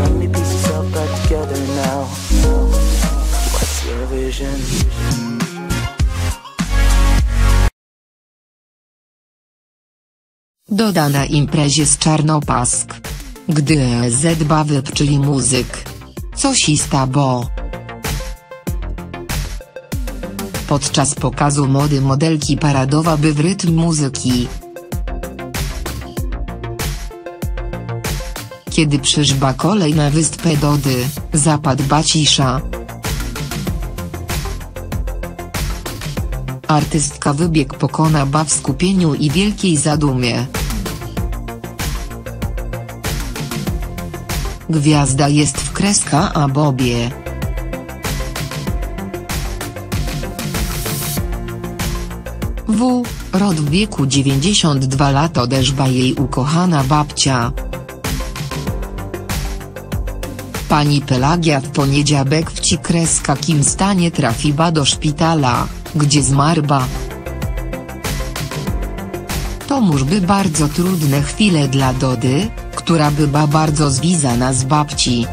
all back together now. What's your vision? Doda na imprezie z Czarnopask. Gdy EZ bawy czyli muzyk. Coś bo. Podczas pokazu mody modelki paradowały w rytm muzyki. Kiedy przyszła kolej na wyspę Dody, zapadła cisza. Artystka wybieg pokona ba w skupieniu i wielkiej zadumie. Gwiazda jest w kreska a bobie. W. Rod w wieku 92 lat odeszła jej ukochana babcia. Pani Pelagia w poniedziałek wci kreska kim stanie trafiła do szpitala, gdzie zmarła. To by bardzo trudne chwile dla Dody, która była bardzo związana z babci.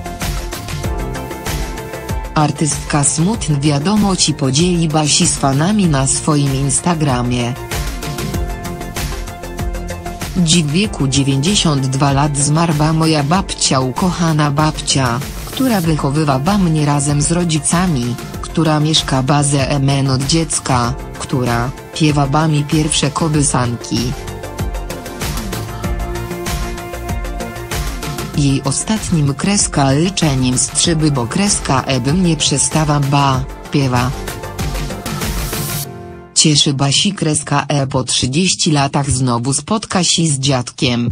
Artystka smutn wiadomości podzieliła się z fanami na swoim Instagramie. Dziś w wieku 92 lat zmarła moja babcia ukochana babcia, która wychowywała mnie razem z rodzicami, która mieszka bazę emen od dziecka, która, piewa mi pierwsze kobysanki. Jej ostatnim kreska liczeniem strzyby bo kreska e bym nie przestała ba, piewa. Cieszy Basi kreska E po 30 latach znowu spotka się z dziadkiem.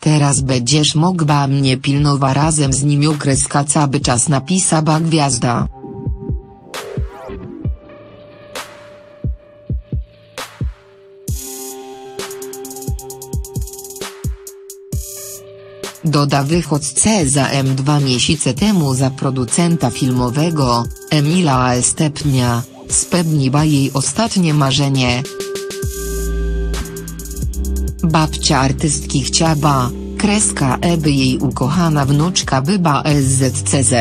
Teraz będziesz mogła mnie pilnowa razem z nim kreska cały czas napisała gwiazda. Doda wychodźce za M dwa miesiące temu za producenta filmowego, Emila Estepnia, spełniła jej ostatnie marzenie. Babcia artystki chciała, kreska Eby jej ukochana wnuczka byba SZCZ,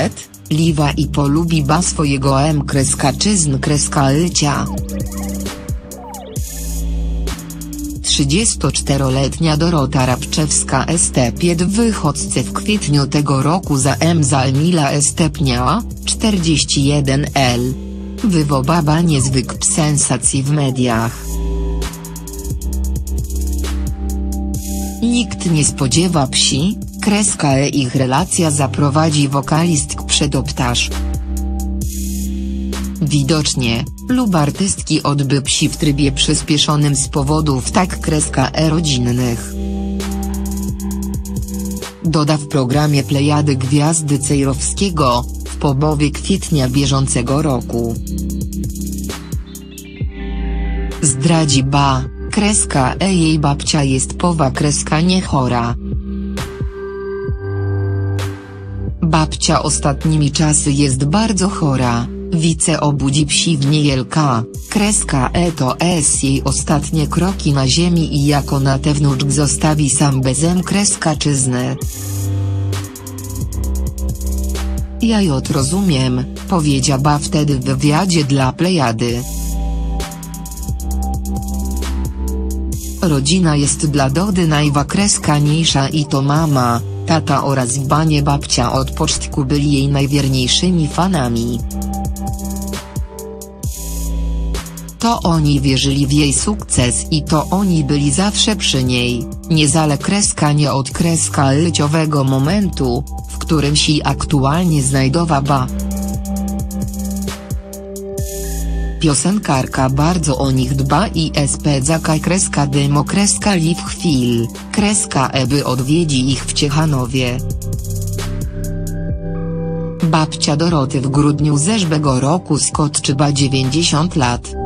liwa i polubi ba swojego M kreska czyzn kreska lycia. 34-letnia Dorota Rabczewska Estepied wychodźce w kwietniu tego roku za M za Emila Estepnia, 41L. Wywobaba niezwyk sensacji w mediach. Nikt nie spodziewa psi, kreska e ich relacja zaprowadzi wokalistk przed obtarz. Widocznie, lub artystki odby psi w trybie przyspieszonym z powodów tak kreska e rodzinnych. Doda w programie Plejady Gwiazdy Cejrowskiego, w połowie kwietnia bieżącego roku. Zdradzi ba, kreska e jej babcia jest powa kreska nie chora. Babcia ostatnimi czasy jest bardzo chora. Wice obudzi psi w niejelka, kreska e to s jej ostatnie kroki na ziemi i jako na te wnuczk zostawi sam bezem kreska czyznę. Ja jot rozumiem, powiedziała wtedy w wywiadzie dla Plejady. Rodzina jest dla Dody najwakreskaniejsza i to mama, tata oraz banie babcia od pocztku byli jej najwierniejszymi fanami. To oni wierzyli w jej sukces i to oni byli zawsze przy niej, niezale kreska nie od kreska leciowego momentu, w którym się aktualnie znajdowała. Piosenkarka bardzo o nich dba i spędza kreska demo kreska liv chwil, kreska Eby odwiedzi ich w Ciechanowie. Babcia Doroty w grudniu zeszłego roku skoczyła 90 lat.